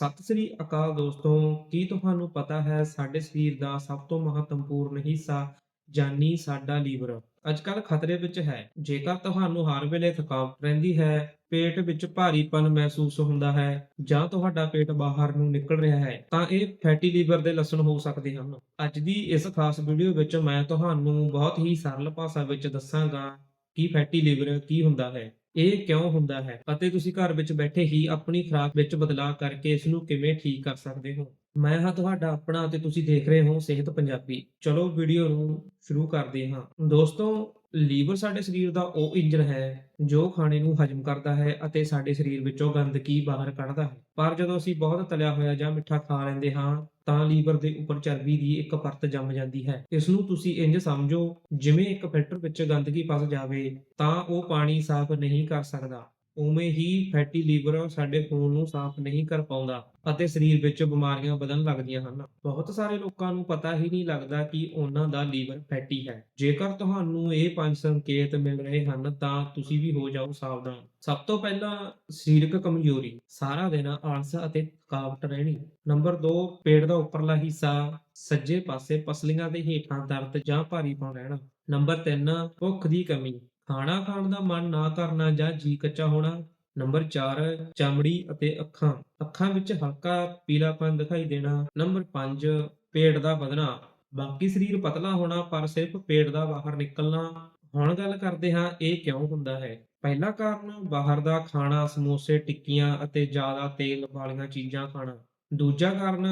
ਸਤਿ ਸ੍ਰੀ ਅਕਾਲ ਦੋਸਤੋ, ਕੀ ਤੁਹਾਨੂੰ ਪਤਾ ਹੈ ਸਾਡੇ ਸਰੀਰ ਦਾ ਸਭ ਤੋਂ ਮਹੱਤਵਪੂਰਨ ਹਿੱਸਾ ਜਾਨੀ ਸਾਡਾ ਲੀਵਰ। ਅੱਜਕੱਲ ਖਤਰੇ ਵਿੱਚ ਹੈ। ਜੇਕਰ ਤੁਹਾਨੂੰ ਹਰ ਵੇਲੇ ਥਕਾਵਟ ਰਹਿੰਦੀ ਹੈ, ਪੇਟ ਵਿੱਚ ਭਾਰੀਪਨ ਮਹਿਸੂਸ ਹੁੰਦਾ ਹੈ ਜਾਂ ਤੁਹਾਡਾ ਪੇਟ ਬਾਹਰ ਨੂੰ ਨਿਕਲ ਰਿਹਾ ਹੈ, ਤਾਂ ਇਹ ਫੈਟੀ ਲੀਵਰ ਦੇ ਲੱਛਣ ਹੋ ਸਕਦੇ ਹਨ। ਅੱਜ ਦੀ ਇਸ ਖਾਸ ਵੀਡੀਓ ਵਿੱਚ ਮੈਂ ਤੁਹਾਨੂੰ ਬਹੁਤ ਹੀ ਸਰਲ ਭਾਸ਼ਾ ਵਿੱਚ ਦੱਸਾਂਗਾ ਕਿ ਫੈਟੀ ਲੀਵਰ ਕੀ ਹੁੰਦਾ ਹੈ। ਇਹ ਕਿਉਂ ਹੁੰਦਾ ਹੈ? ਅਤੇ ਤੁਸੀਂ ਘਰ ਵਿੱਚ ਬੈਠੇ ਹੀ ਆਪਣੀ ਖੁਰਾਕ ਵਿੱਚ ਬਦਲਾਅ ਕਰਕੇ ਇਸ ਨੂੰ ਕਿਵੇਂ ਠੀਕ ਕਰ ਸਕਦੇ ਹੋ? ਮੈਂ ਹਾਂ ਤੁਹਾਡਾ ਆਪਣਾ ਅਤੇ ਤੁਸੀਂ ਦੇਖ ਰਹੇ ਹੋ ਸਿਹਤ ਪੰਜਾਬੀ। ਚਲੋ ਵੀਡੀਓ ਨੂੰ ਸ਼ੁਰੂ ਕਰਦੇ ਹਾਂ। ਦੋਸਤੋ, ਲੀਵਰ ਸਾਡੇ ਸਰੀਰ ਦਾ ਉਹ ਇੰਜਨ ਹੈ, ਜੋ ਖਾਣੇ ਨੂੰ ਹਜਮ ਕਰਦਾ ਹੈ ਅਤੇ ਸਾਡੇ ਸਰੀਰ ਵਿੱਚੋਂ ਗੰਦਗੀ ਬਾਹਰ ਕੱਢਦਾ ਹੈ। ਪਰ ਜਦੋਂ ਅਸੀਂ ਬਹੁਤ ਤਲਿਆ ਹੋਇਆ ਜਾਂ ਮਿੱਠਾ ਖਾ ਲੈਂਦੇ ਹਾਂ, ਤਾਂ ਲੀਵਰ ਦੇ ਉੱਪਰ ਚਰਬੀ ਦੀ ਇੱਕ ਪਰਤ ਜੰਮ ਜਾਂਦੀ ਹੈ। ਇਸ ਨੂੰ ਤੁਸੀਂ ਇੰਜ ਸਮਝੋ, ਜਿਵੇਂ ਇੱਕ ਫਿਲਟਰ ਵਿੱਚ ਗੰਦਗੀ ਫਸ ਜਾਵੇ, ਤਾਂ ਉਹ ਪਾਣੀ ਸਾਫ਼ ਨਹੀਂ ਕਰ ਸਕਦਾ। ਉਵੇਂ ਹੀ ਫੈਟੀ ਲੀਵਰ ਸਾਡੇ ਖੂਨ ਨੂੰ ਸਾਫ਼ ਨਹੀਂ ਕਰ ਪਾਉਂਦਾ ਅਤੇ ਸਰੀਰ ਵਿੱਚ ਬਿਮਾਰੀਆਂ ਵਧਣ ਲੱਗਦੀਆਂ ਹਨ। ਬਹੁਤ ਸਾਰੇ ਲੋਕਾਂ ਨੂੰ ਪਤਾ ਹੀ ਨਹੀਂ ਲੱਗਦਾ ਕਿ ਉਹਨਾਂ ਦਾ ਲੀਵਰ ਫੈਟੀ ਹੈ। ਜੇਕਰ ਤੁਹਾਨੂੰ ਇਹ ਪੰਜ ਸੰਕੇਤ ਮਿਲ ਰਹੇ ਹਨ, ਤਾਂ ਤੁਸੀਂ ਵੀ ਹੋ ਜਾਓ ਸਾਵਧਾਨ। ਸਭ ਤੋਂ ਪਹਿਲਾਂ ਸਰੀਰਕ ਕਮਜ਼ੋਰੀ, ਸਾਰਾ ਦਿਨ ਆਲਸ ਅਤੇ ਥਕਾਵਟ ਰਹਿਣੀ। ਨੰਬਰ 2 ਪੇਟ ਦਾ ਉੱਪਰਲਾ ਹਿੱਸਾ, ਸੱਜੇ ਪਾਸੇ ਪਸਲੀਆਂ ਦੇ ਹੇਠਾਂ ਦਰਦ ਜਾਂ ਭਾਰੀਪਨ ਰਹਿਣਾ। ਨੰਬਰ 3 ਭੁੱਖ ਦੀ ਕਮੀ। ਖਾਣਾ ਖਾਣ ਦਾ ਮਨ ਨਾ ਕਰਨਾ ਜਾਂ ਜੀ ਕੱਚਾ ਹੋਣਾ, ਨੰਬਰ 4 ਚਮੜੀ ਅਤੇ ਅੱਖਾਂ। ਅੱਖਾਂ ਵਿੱਚ ਹਲਕਾ ਪੀਲਾਪਨ ਦਿਖਾਈ ਦੇਣਾ, ਨੰਬਰ 5 ਪੇਟ ਦਾ ਵਧਣਾ। ਬਾਕੀ ਸਰੀਰ ਪਤਲਾ ਹੋਣਾ, ਪਰ ਸਿਰਫ ਪੇਟ ਦਾ ਬਾਹਰ ਨਿਕਲਣਾ। ਹੁਣ ਗੱਲ ਕਰਦੇ ਹਾਂ, ਇਹ ਕਿਉਂ ਹੁੰਦਾ ਹੈ? ਪਹਿਲਾ ਕਾਰਨ, ਬਾਹਰ ਦਾ ਖਾਣਾ, ਸਮੋਸੇ, ਟਿੱਕੀਆਂ ਅਤੇ ਜ਼ਿਆਦਾ ਤੇਲ ਵਾਲੀਆਂ ਚੀਜ਼ਾਂ ਖਾਣਾ। ਦੂਜਾ ਕਾਰਨ,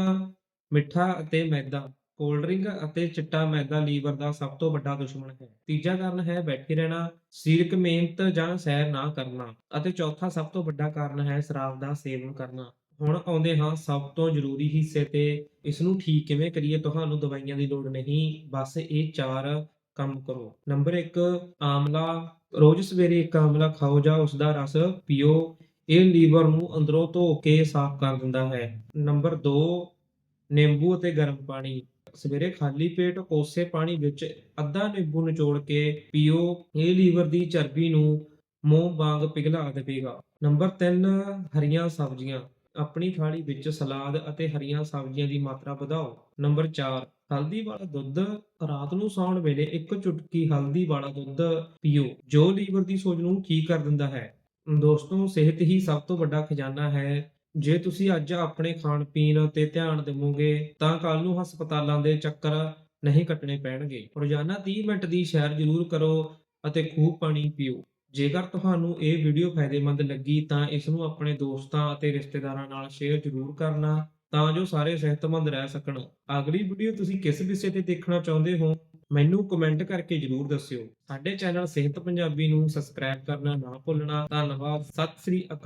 ਮਿੱਠਾ ਅਤੇ ਮੈਦਾ। ਕੋਲਡ ਡਰਿੰਕ ਅਤੇ ਚਿੱਟਾ ਮੈਦਾ ਲੀਵਰ ਦਾ ਸਭ ਤੋਂ ਵੱਡਾ ਦੁਸ਼ਮਣ ਹੈ। ਤੀਜਾ ਕਾਰਨ ਹੈ ਬੈਠੇ ਰਹਿਣਾ ਸਰੀਰਕ ਮਿਹਨਤ ਜਾਂ ਸੈਰ ਨਾ ਕਰਨਾ ਅਤੇ ਚੌਥਾ ਸਭ ਤੋਂ ਵੱਡਾ ਕਾਰਨ ਹੈ ਸ਼ਰਾਬ ਦਾ ਸੇਵਨ ਕਰਨਾ। ਹੁਣ ਆਉਂਦੇ ਹਾਂ ਸਭ ਤੋਂ ਜ਼ਰੂਰੀ ਹਿੱਸੇ ਤੇ। ਇਸ ਨੂੰ ਠੀਕ ਕਿਵੇਂ ਕਰੀਏ ਤੁਹਾਨੂੰ ਦਵਾਈਆਂ ਦੀ ਲੋੜ ਨਹੀਂ, ਬਸ ਇਹ ਚਾਰ ਕੰਮ ਕਰੋ। ਨੰਬਰ 1 ਆਮਲਾ। ਰੋਜ਼ ਸਵੇਰੇ ਇੱਕ ਆਮਲਾ ਖਾਓ ਜਾਂ ਉਸ ਦਾ ਰਸ ਪੀਓ। ਇਹ ਲੀਵਰ ਨੂੰ ਅੰਦਰੋਂ ਧੋ ਕੇ ਸਾਫ਼ ਕਰ ਦਿੰਦਾ ਹੈ। ਨੰਬਰ 2 ਨਿੰਬੂ ਅਤੇ ਗਰਮ ਪਾਣੀ। ਸਵੇਰੇ ਖਾਲੀ ਪੇਟ ਕੋਸੇ ਪਾਣੀ ਵਿੱਚ ਅੱਧਾ ਨਿੰਬੂ ਨਿਚੋੜ ਕੇ ਪੀਓ, ਇਹ ਲੀਵਰ ਦੀ ਚਰਬੀ ਨੂੰ ਮੂੰਹ ਵਾਂਗ ਪਿਘਲਾ ਦੇਵੇਗਾ। ਨੰਬਰ 3 ਹਰੀਆਂ ਸਬਜ਼ੀਆਂ। ਆਪਣੀ ਥਾਲੀ ਵਿੱਚ ਸਲਾਦ ਅਤੇ ਹਰੀਆਂ ਸਬਜ਼ੀਆਂ ਦੀ ਮਾਤਰਾ ਵਧਾਓ। ਨੰਬਰ 4 ਹਲਦੀ ਵਾਲਾ ਦੁੱਧ। ਰਾਤ ਨੂੰ ਸੌਣ ਵੇਲੇ ਇੱਕ ਚੁਟਕੀ ਹਲਦੀ ਵਾਲਾ ਦੁੱਧ ਪੀਓ, ਜੋ ਲੀਵਰ ਦੀ ਸੋਜ ਨੂੰ ਠੀਕ ਕਰ ਦਿੰਦਾ ਹੈ। ਦੋਸਤੋ, ਸਿਹਤ ਹੀ ਸਭ ਤੋਂ ਵੱਡਾ ਖਜ਼ਾਨਾ ਹੈ। ਜੇ ਤੁਸੀਂ ਅੱਜ ਆਪਣੇ ਖਾਣ ਪੀਣ ਤੇ ਧਿਆਨ ਦੇਵੋਗੇ, ਤਾਂ ਕੱਲ ਨੂੰ ਹਸਪਤਾਲਾਂ ਦੇ ਚੱਕਰ ਨਹੀਂ ਕੱਟਣੇ ਪੈਣਗੇ। ਰੋਜ਼ਾਨਾ 30 ਮਿੰਟ ਦੀ ਸੈਰ ਜ਼ਰੂਰ ਕਰੋ ਅਤੇ ਖੂਬ ਪਾਣੀ ਪੀਓ। ਜੇਕਰ ਤੁਹਾਨੂੰ ਇਹ ਵੀਡੀਓ ਫਾਇਦੇਮੰਦ ਲੱਗੀ, ਤਾਂ ਇਸ ਨੂੰ ਆਪਣੇ ਦੋਸਤਾਂ ਅਤੇ ਰਿਸ਼ਤੇਦਾਰਾਂ ਨਾਲ ਸ਼ੇਅਰ ਜ਼ਰੂਰ ਕਰਨਾ, ਤਾਂ ਜੋ ਸਾਰੇ ਸਿਹਤਮੰਦ ਰਹਿ ਸਕਣ। ਅਗਲੀ ਵੀਡੀਓ ਤੁਸੀਂ ਕਿਸ ਵਿਸ਼ੇ ਤੇ ਦੇਖਣਾ ਚਾਹੁੰਦੇ ਹੋ, ਮੈਨੂੰ ਕਮੈਂਟ ਕਰਕੇ ਜ਼ਰੂਰ ਦੱਸਿਓ। ਸਾਡੇ ਚੈਨਲ ਸਿਹਤ ਪੰਜਾਬੀ ਨੂੰ ਸਬਸਕ੍ਰਾਈਬ ਕਰਨਾ ਨਾ ਭੁੱਲਣਾ। ਧੰਨਵਾਦ। ਸਤਿ ਸ੍ਰੀ ਅਕਾਲ।